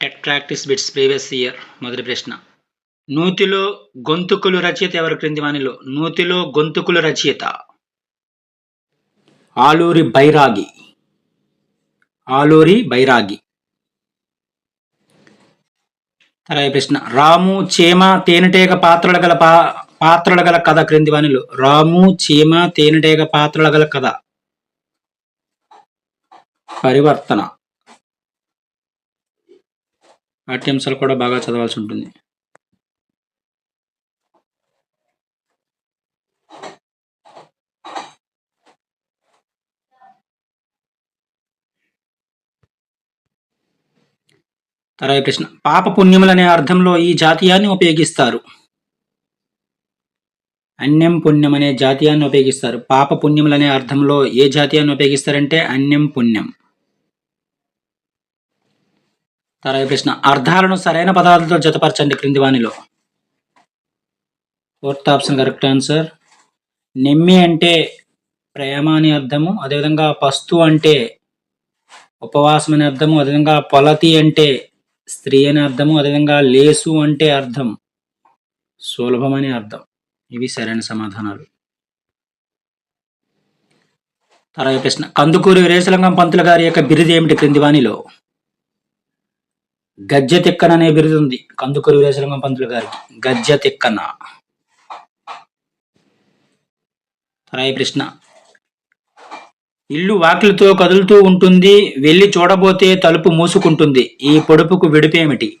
TET practice bits previous year మొదటి ప్రశ్న. నూతిలో గొంతుకులు రచయిత ఎవరు? క్రింది వానిలో నూతిలో గొంతుకుల రచయిత. ఆలూరి బైరాగి. ఆలూరి బైరాగి. తర్వాత ప్రశ్న. రాము చీమ తేనెటీగ పాత్రలు గల పా పాత్రలు గల కథ క్రింది వానిలో రాము చీమ తేనెటీగ పాత్రలు గల కథ. పరివర్తన. పాఠ్యాంశాలు కూడా బాగా చదవాల్సి ఉంటుంది. తర్వాత ప్రశ్న పాప పుణ్యములనే అర్థంలో ఈ జాతీయాన్ని ఉపయోగిస్తారు. అన్యం పుణ్యం అనే జాతీయాన్ని ఉపయోగిస్తారు. పాప పుణ్యములనే అర్థంలో ఏ జాతీయాన్ని ఉపయోగిస్తారంటే అన్యం పుణ్యం. తర్వాత ప్రశ్న అర్థాలను సరైన పదాలతో జతపరచండి క్రింది వాణిలో. ఫోర్త్ ఆప్షన్ కరెక్ట్ ఆన్సర్ నిమ్మి అంటే ప్రేమ అని అర్థము అదేవిధంగా పస్తు అంటే ఉపవాసం అనే అర్థము అదేవిధంగా పొలతి అంటే స్త్రీ అనే అర్థము అదేవిధంగా లేసు అంటే అర్థం సులభం అర్థం. ఇవి సరైన సమాధానాలు. తర్వాత ప్రశ్న కందుకూరి వీరేశలింగం పంతులు గారి యొక్క బిరుదు ఏమిటి క్రింది వాణిలో? గజ్జె తిక్కన అనే బిరుదు ఉంది. వీరేశలింగం పంతులు గారికి గజ్జె తిక్కన. తర్వాత ప్రశ్న ఇల్లు వాకిలితో కదులుతూ ఉంటుంది. వెళ్ళి చూడబోతే తలుపు మూసుకుంటుంది. ఈ పొడుపుకు విడిపేమిటి?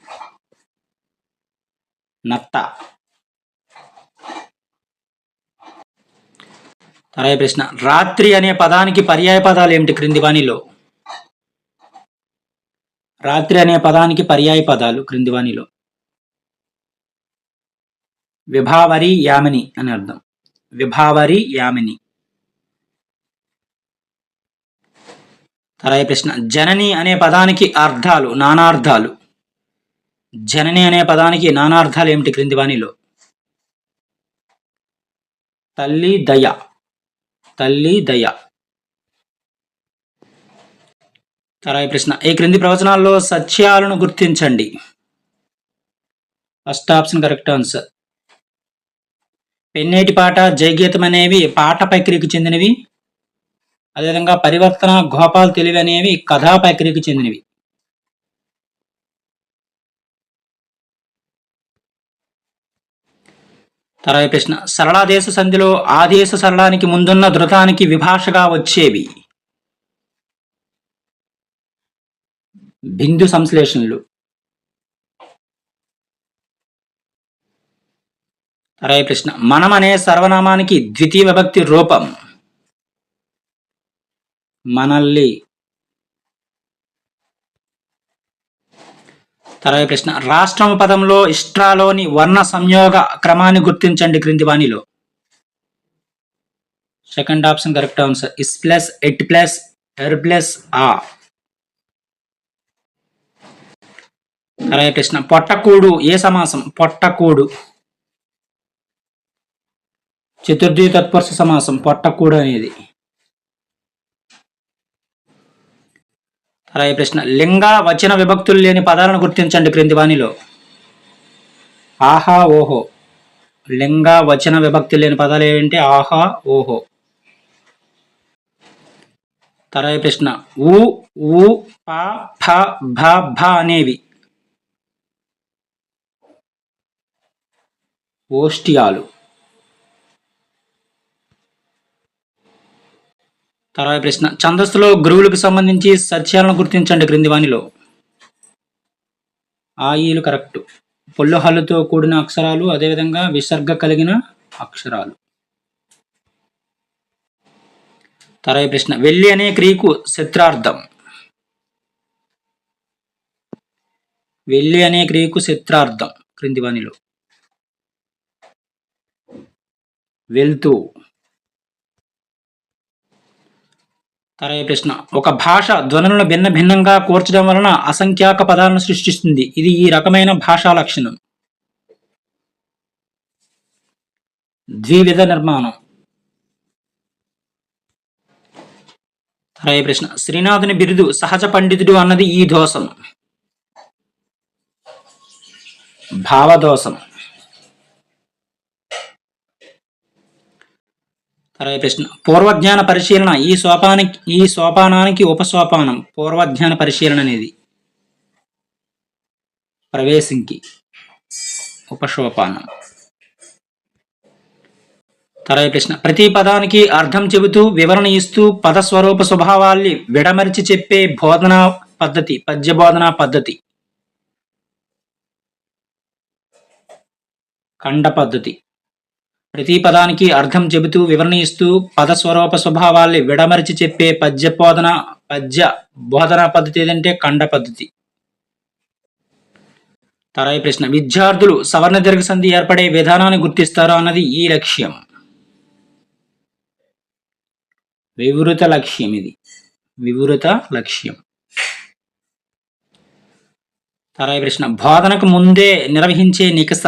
నత్త. తరాయి ప్రశ్న రాత్రి అనే పదానికి పర్యాయ పదాలు ఏమిటి క్రింది వాణిలో? రాత్రి అనే పదానికి పర్యాయ పదాలు క్రిందివానిలో విభావరి యామిని అని అర్థం. విభావరి యామిని. తర్వాత ప్రశ్న జనని అనే పదానికి అర్థాలు నానార్థాలు జనని అనే పదానికి నానార్థాలు ఏమిటి క్రింది వాణిలో తల్లి దయ. తల్లి దయ. తర్వాత ప్రశ్న. ఈ క్రింది ప్రవచనాల్లో సత్యాలను గుర్తించండి. First option correct answer Penneti Paata జయగీతం అనేవి పాట ప్రక్రియకు చెందినవి. అదేవిధంగా పరివర్తన గోపాల్ తెలివి అనేవి కథా ప్రక్రియకు చెందినవి. తర్వాత ప్రశ్న. సరళాదేశ సంధిలో ఆదేశ సరళానికి ముందున్న ధృతానికి విభాషగా వచ్చేవి. బిందు సంశ్లేషణలు. తర్వాత ప్రశ్న. మనం అనే సర్వనామానికి ద్వితీయ విభక్తి రూపం. మనల్ని. తర్వాత ప్రశ్న. రాష్ట్రం పదంలో ఇష్ట్రాలోని వర్ణ సంయోగ క్రమాన్ని గుర్తించండి క్రింది వాణిలో. Second option correct answer. Is plus ఎట్ ప్లస్ ఎర్ ప్లస్ ఆ. హరే ప్రశ్న పొట్టకూడు ఏ సమాసం? పొట్టకూడు. చతుర్థి తత్పురుష సమాసం పొట్టకూడు అనేది. అలాగే ప్రశ్న లింగ వచన విభక్తులు లేని పదాలను గుర్తించండి క్రింది వాణిలో ఆహా ఓహో. లింగ వచన విభక్తి లేని పదాలు ఏంటి ఆహా ఓహో. తర్వాత ప్రశ్న ఊ ఊ ప ఫ భ భ అనేవి. ఓష్టియాలు తర్వాత ప్రశ్న ఛందస్సులో గురువులకు సంబంధించి సత్యాలను గుర్తించండి క్రిందివాణిలో. Oil correct. పొల్లు హల్లుతో కూడిన అక్షరాలు అదేవిధంగా విసర్గ కలిగిన అక్షరాలు. తర్వాత ప్రశ్న వెళ్ళి అనే క్రియకు చిత్రార్థం వెళ్ళి అనే క్రియకు చిత్రార్థం క్రింది వెళ్తూ. తరయ ప్రశ్న. ఒక భాష ధ్వనులను భిన్న భిన్నంగా కూర్చడం వలన అసంఖ్యాక పదాలను సృష్టిస్తుంది. ఇది ఈ రకమైన భాషా లక్షణం. ద్వివిధ నిర్మాణం. తరయ ప్రశ్న. శ్రీనాథుని బిరుదు సహజ పండితుడు అన్నది ఈ దోషం. భావదోషం. తర్వాత ప్రశ్న పూర్వజ్ఞాన పరిశీలన ఈ సోపానికి ఈ సోపానానికి ఉపసోపానం పూర్వజ్ఞాన పరిశీలన అనేది. ప్రవేశంకి ఉపసోపానం తర్వాత ప్రశ్న ప్రతి పదానికి అర్థం చెబుతూ వివరణ ఇస్తూ పద స్వరూప స్వభావాల్ని విడమరిచి చెప్పే బోధనా పద్ధతి పద్య బోధనా పద్ధతి. ఖండ పద్ధతి. ప్రతి పదానికి అర్థం చెబుతూ వివరణ ఇస్తూ పద స్వరూప స్వభావాల్ని విడమరిచి చెప్పే పద్య బోధన పద్య బోధనా పద్ధతి ఏదంటే ఖండ పద్ధతి. తరాయి ప్రశ్న విద్యార్థులు సవర్ణ దీర్ఘ సంధి ఏర్పడే విధానాన్ని గుర్తిస్తారు అన్నది ఈ లక్ష్యం. వివృత లక్ష్యం ఇది. వివృత లక్ష్యం. తరాయి ప్రశ్న బోధనకు ముందే నిర్వహించే నికస.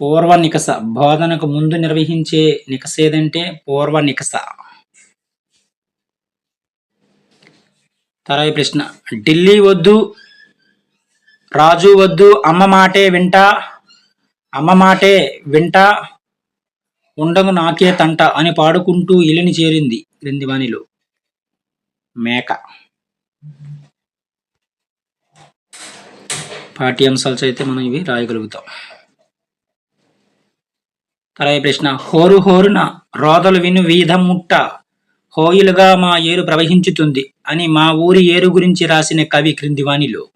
పూర్వ నికస బోధనకు ముందు నిర్వహించే నికస ఏదంటే పూర్వ నికస తర్వాత ప్రశ్న ఢిల్లీ వద్దు రాజు వద్దు అమ్మ మాటే వింటా అమ్మ మాటే వింటా ఉండగు నాకే తంట అని పాడుకుంటూ ఇలిని చేరింది క్రింది వానిలో మేక. పాఠ్యాంశాలు అయితే మనం ఇవి రాయగలుగుతాం. తర్వాత ప్రశ్న హోరు హోరున రోదలు విను వీధ ముట్ట హోయిలుగా మా ఏరు ప్రవహించుతుంది అని మా ఊరి ఏరు గురించి రాసిన కవి క్రిందివాణిలో.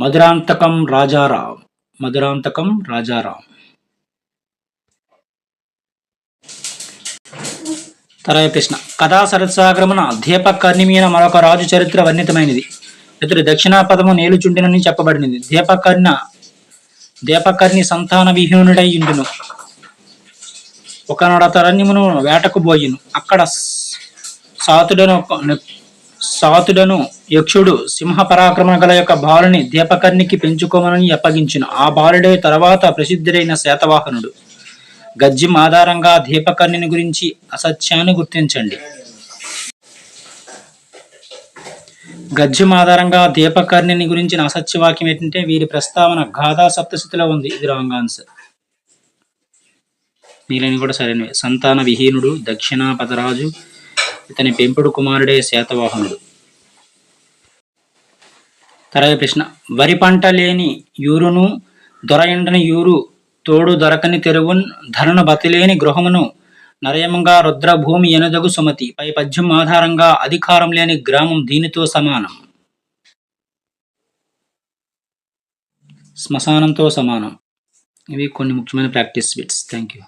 మధురాంతకం రాజారాం మధురాంతకం రాజారాం. తర్వాత ప్రశ్న కథా సరసాగరమున దీపకర్ణిమీన మరొక రాజు చరిత్ర వర్ణితమైనది. ఇతడు దక్షిణా పదము నేలుచుండినని చెప్పబడినది. దీపకర్ణ దీపకర్ణి సంతాన విహీనుడై ఉండును ఒకనాడ తరణ్యమును వేటకు పోయిను అక్కడ సాతుడను సాతుడను యక్షుడు సింహ పరాక్రమ గల యొక్క బాలుని దీపకర్ణికి పెంచుకోమని అప్పగించును. ఆ బాలుడే తర్వాత ప్రసిద్ధుడైన శాతవాహనుడు. గజ్జిం ఆధారంగా దీపకర్ణిని గురించి అసత్యాన్ని గుర్తించండి. గద్యం ఆధారంగా దీపకర్ణిని గురించిన అసత్యవాక్యం ఏంటంటే వీరి ప్రస్తావన గాథా సప్తశతిలో ఉంది. ఇది రాంగ్ ఆన్సర్. వీళ్ళని కూడా సరైనవి. సంతాన విహీనుడు దక్షిణాపదరాజు ఇతని పెంపుడు కుమారుడే శాతవాహనుడు. తర్వాత ప్రశ్న. వరి పంట లేని యూరును దొరయండని యూరు తోడు దొరకని తెరువున్ ధరను బతిలేని గృహమును నరయముగా రుద్రభూమి ఎనదగు సుమతి. పై పద్యం ఆధారంగా అధికారం లేని గ్రామం దీనితో సమానం. శ్మశానంతో సమానం. ఇవి కొన్ని ముఖ్యమైన ప్రాక్టీస్ బిట్స్. Thank you